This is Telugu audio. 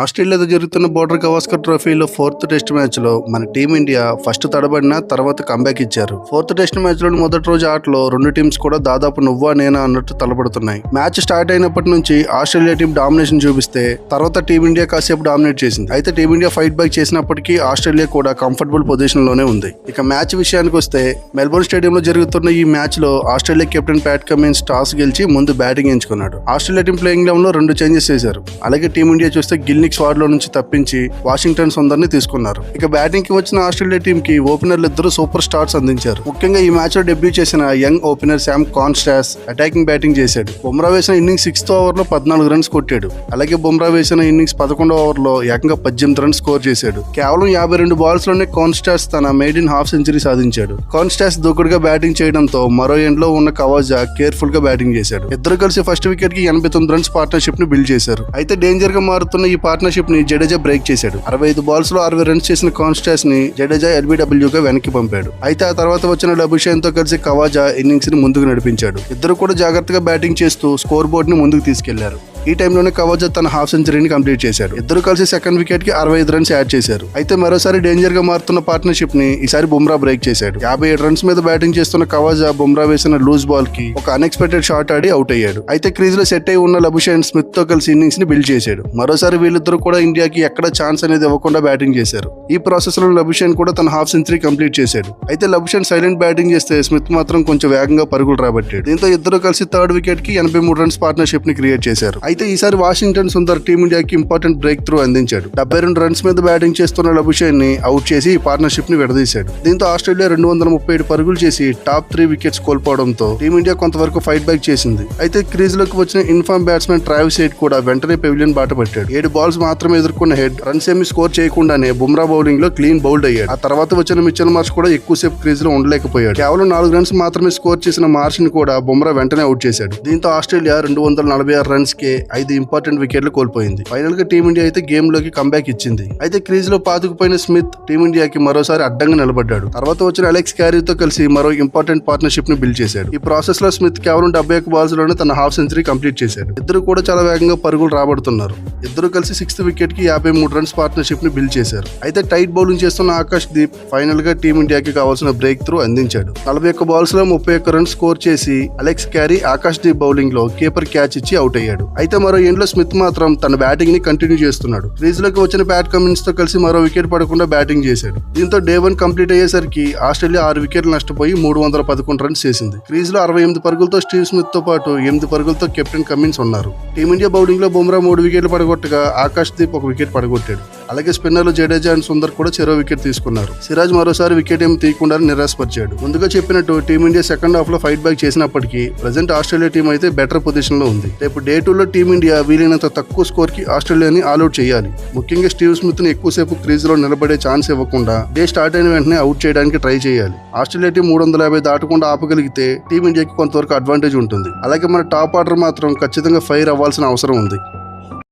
ఆస్ట్రేలియాతో జరుగుతున్న బోర్డర్ గవాస్కర్ ట్రోఫీలో ఫోర్త్ టెస్ట్ మ్యాచ్లో మన టీమిండియా ఫస్ట్ తడబడిన తర్వాత కంబ్యాక్ ఇచ్చారు. ఫోర్త్ టెస్ట్ మ్యాచ్లో మొదటి రోజు ఆటలో రెండు టీమ్స్ కూడా దాదాపు నువ్వా నేనా అన్నట్టు తలపడుతున్నాయి. మ్యాచ్ స్టార్ట్ అయినప్పటి నుంచి ఆస్ట్రేలియా టీం డామినేషన్ చూపిస్తే తర్వాత టీమిండియా కాసేపు డామినేట్ చేసింది. అయితే టీమిండియా ఫైట్ బ్యాక్ చేసినప్పటికీ ఆస్ట్రేలియా కూడా కంఫర్టబుల్ పొజిషన్లోనే ఉంది. ఇక మ్యాచ్ విషయానికి వస్తే మెల్బోర్న్ స్టేడియంలో జరుగుతున్న ఈ మ్యాచ్లో Australia captain Pat Cummins toss గెలిచి ముందు బ్యాటింగ్ ఎంచుకున్నాడు. ఆస్ట్రేలియా టీం ప్లేయింగ్లో రెండు చేంజెస్ చేశారు. అలాగే టీమిండియా చూస్తే గిల్ని స్వాడ్ వార్డులో నుంచి తప్పించి వాషింగ్టన్ సుందర్ని తీసుకున్నారు. ఇక బ్యాటింగ్కి వచ్చిన ఆస్ట్రేలియా టీం కి ఓపెనర్లు ఇద్దరు సూపర్ స్టార్స్ అందించారు. ముఖ్యంగా ఈ మ్యాచ్లో డెబ్యూ చేసిన young opener Sam Konstas attacking batting చేశాడు. బుమ్రా వేసిన ఇన్నింగ్స్ సిక్స్త్ ఓవర్లో పద్నాలుగు రన్స్ కొట్టాడు. అలాగే బుమ్రా వేసిన ఇన్నింగ్స్ పదకొండో ఓవర్లో ఏకంగా పద్దెనిమిది రన్స్ స్కోర్ చేశాడు. కేవలం యాభై రెండు బాల్స్లోనే కాన్స్టాస్ తన మెయిడిన్ హాఫ్ సెంచరీ సాధించాడు. కాన్స్టాస్ దూకుడుగా బ్యాటింగ్ చేయడంతో మరో ఎండ్లో ఉన్న కవాజా కేర్ఫుల్గా బ్యాటింగ్ చేశాడు. ఇద్దరు కలిసి ఫస్ట్ వికెట్కి ఎనభై తొమ్మిది రన్స్ పార్ట్నర్షిప్ని బిల్డ్ చేశారు. అయితే డేంజర్గా మారుతున్న ఈ పార్ట్నర్షిప్ని జడేజా బ్రేక్ చేశాడు. అరవై ఐదు బాల్స్లో అరవై రన్స్ చేసిన కాన్స్టాస్ని జడేజా ఎల్బిడబ్ల్యూ గా వెనక్కి పంపాడు. అయితే ఆ తర్వాత వచ్చిన డబుషేన్తో కలిసి కవాజా ఇన్నింగ్స్ని ముందుకు నడిపించాడు. ఇద్దరు కూడా జాగ్రత్తగా బ్యాటింగ్ చేస్తూ స్కోర్ బోర్డ్ని ముందుకు తీసుకెళ్ళారు. ఈ టైంలోనే కవాజా తన హాఫ్ సెంచరీని కంప్లీట్ చేశాడు ఇద్దరు కలిసి సెకండ్ వికెట్కి అరవై ఐదు రన్స్ యాడ్ చేశారు. అయితే మరోసారి డేంజర్గా మారుతున్న పార్ట్నర్షిప్ని ఈసారి బుమ్రా బ్రేక్ చేశాడు. యాభై ఏడు రన్స్ మీద బ్యాటింగ్ చేస్తున్న కవజ బుమ్రా వేసిన లూజ్ బాల్కి ఒక అన్ఎక్స్పెక్టెడ్ షాట్ ఆడి అవుట్ అయ్యాడు. అయితే క్రీజ్లో సెట్ అయి ఉన్న లబుషేన్ స్మిత్తో కలిసి ఇన్నింగ్స్ని బిల్డ్ చేశాడు. మరోసారి వీళ్ళిద్దరు కూడా ఇండియాకి ఎక్కడ ఛాన్స్ అనేది ఇవ్వకుండా బ్యాటింగ్ చేశారు. ఈ ప్రాసెస్లో లబుషేన్ కూడా తన హాఫ్ సెంచరీ కంప్లీట్ చేశాడు. అయితే లబుషేన్ సైలెంట్ బ్యాటింగ్ చేస్తే స్మిత్ మాత్రం కొంచెం వేగంగా పరుగులు రాబట్టాడు. దీంతో ఇద్దరు కలిసి థర్డ్ వికెట్కి ఎనభై మూడు రన్స్ పార్ట్నర్షిప్ని క్రియేట్ చేశారు. అయితే ఈసారి వాషింగ్టన్ సుందర్ టీమిండియాకి ఇంపార్టెంట్ బ్రేక్ త్రూ అందించాడు. డెబ్బై రెండు రన్స్ మీద బ్యాటింగ్ చేస్తున్న లబుషేన్ని అవుట్ చేసి ఈ పార్ట్నర్షిప్ని విడదీశాడు. దీంతో ఆస్ట్రేలియా రెండు వందల ముప్పై ఏడు పరుగులు చేసి టాప్ త్రీ వికెట్స్ కోల్పోవడంతో టీమిండియా కొంతవరకు ఫైట్ బ్యాక్ చేసింది. అయితే క్రీజ్లోకి వచ్చిన ఇన్ఫామ్ బ్యాట్స్మెన్ ట్రావిస్ హెడ్ కూడా వెంటనే పెవిలియన్ బాట పట్టాడు. ఏడు బాల్స్ మాత్రమే ఎదుర్కొన్న హెడ్ రన్స్ ఏమి స్కోర్ చేయకుండానే బుమ్రా బౌలింగ్లో క్లీన్ బౌల్డ్ అయ్యాడు. ఆ తర్వాత వచ్చిన మిచ్చల్ మార్చ్ కూడా ఎక్కువసేపు క్రీజ్లో ఉండలేకపోయాడు. కేవలం నాలుగు రన్స్ మాత్రమే స్కోర్ చేసిన మార్చ్ని కూడా బుమ్రా వెంటనే అవుట్ చేశాడు. దీంతో ఆస్ట్రేలియా రెండు వందల నలభై ఆరు రన్స్ కే ఐదు ఇంపార్టెంట్ వికెట్లు కోల్పోయింది. ఫైనల్గా టీమిండియా అయితే గేమ్లోకి కంబ్యాక్ ఇచ్చింది. అయితే క్రీజ్లో పాతుకుపోయిన స్మిత్ టీమిండియాకి మరోసారి అడ్డంగా నిలబడ్డాడు. తర్వాత వచ్చిన అలెక్స్ క్యారీతో కలిసి మరో ఇంపార్టెంట్ పార్ట్నర్షిప్ని బిల్డ్ చేశాడు. ఈ ప్రాసెస్లో స్మిత్ కేవలం డెబ్బై ఒక్క బాల్స్లోనే తన హాఫ్ సెంచరీ కంప్లీట్ చేశాడు. ఇద్దరు కూడా చాలా వేగంగా పరుగులు రాబడుతున్నారు. ఇద్దరు కలిసి సిక్స్త్ వికెట్కి యాభై మూడు రన్స్ పార్ట్నర్షిప్ని బిల్డ్ చేశారు. అయితే టైట్ బౌలింగ్ చేస్తున్న ఆకాష్ దీప్ ఫైనల్గా టీమిండియాకి కావాల్సిన బ్రేక్ త్రూ అందించాడు. నలభై ఒక్క బాల్స్లో ముప్పై ఒక్క రన్స్ స్కోర్ చేసి అలెక్స్ క్యారీ ఆకాష్ దీప్ బౌలింగ్లో కీపర్ క్యాచ్ ఇచ్చి అవుట్ అయ్యాడు. అయితే మరో ఎండ్లో స్మిత్ మాత్రం తన బ్యాటింగ్ని కంటిన్యూ చేస్తున్నాడు. క్రీజ్లోకి వచ్చిన ప్యాట్ కమిన్స్తో కలిసి మరో వికెట్ పడకుండా బ్యాటింగ్ చేశాడు. దీంతో డే వన్ కంప్లీట్ అయ్యేసరికి ఆస్ట్రేలియా ఆరు వికెట్లు నష్టపోయి మూడు వందల పదకొండు రన్స్ చేసింది. క్రీజ్లో అరవై ఎనిమిది పరుగులతో స్టీవ్ స్మిత్తో పాటు ఎనిమిది పరుగులతో కెప్టెన్ కమిన్స్ ఉన్నారు. టీమిండియా బౌలింగ్లో బుమ్రా మూడు వికెట్లు పడగొట్టగా ఆకాష్ దీప్ ఒక వికెట్ పడగొట్టాడు. అలాగే స్పిన్నర్లు జడేజా అండ్ సుందర్ కూడా చెరో వికెట్ తీసుకున్నారు. సిరాజ్ మరోసారి వికెట్ ఏమి తీయకుండా నిరాశపరిచాడు. ముందుగా చెప్పినట్టు టీమిండియా సెకండ్ హాఫ్లో ఫైట్ బ్యాక్ చేసినప్పటికీ ప్రజెంట్ ఆస్ట్రేలియా టీం అయితే బెటర్ పొజిషన్లో ఉంది. రేపు డే టూ లో టీమిండియా వీలైనంత తక్కువ స్కోర్కి ఆస్ట్రేలియాని ఆల్అౌట్ చేయాలి. ముఖ్యంగా స్టీవ్ స్మిత్ని ఎక్కువసేపు క్రీజ్లో నిలబడే ఛాన్స్ ఇవ్వకుండా డే స్టార్ట్ అయిన వెంటనే అవుట్ చేయడానికి ట్రై చేయాలి. ఆస్ట్రేలియా టీం మూడు వందల యాభై దాటకుండా ఆపగలిగితే టీమిండియాకి కొంతవరకు అడ్వాంటేజ్ ఉంటుంది. అలాగే మన టాప్ ఆర్డర్ మాత్రం ఖచ్చితంగా ఫైర్ అవ్వాల్సిన అవసరం ఉంది.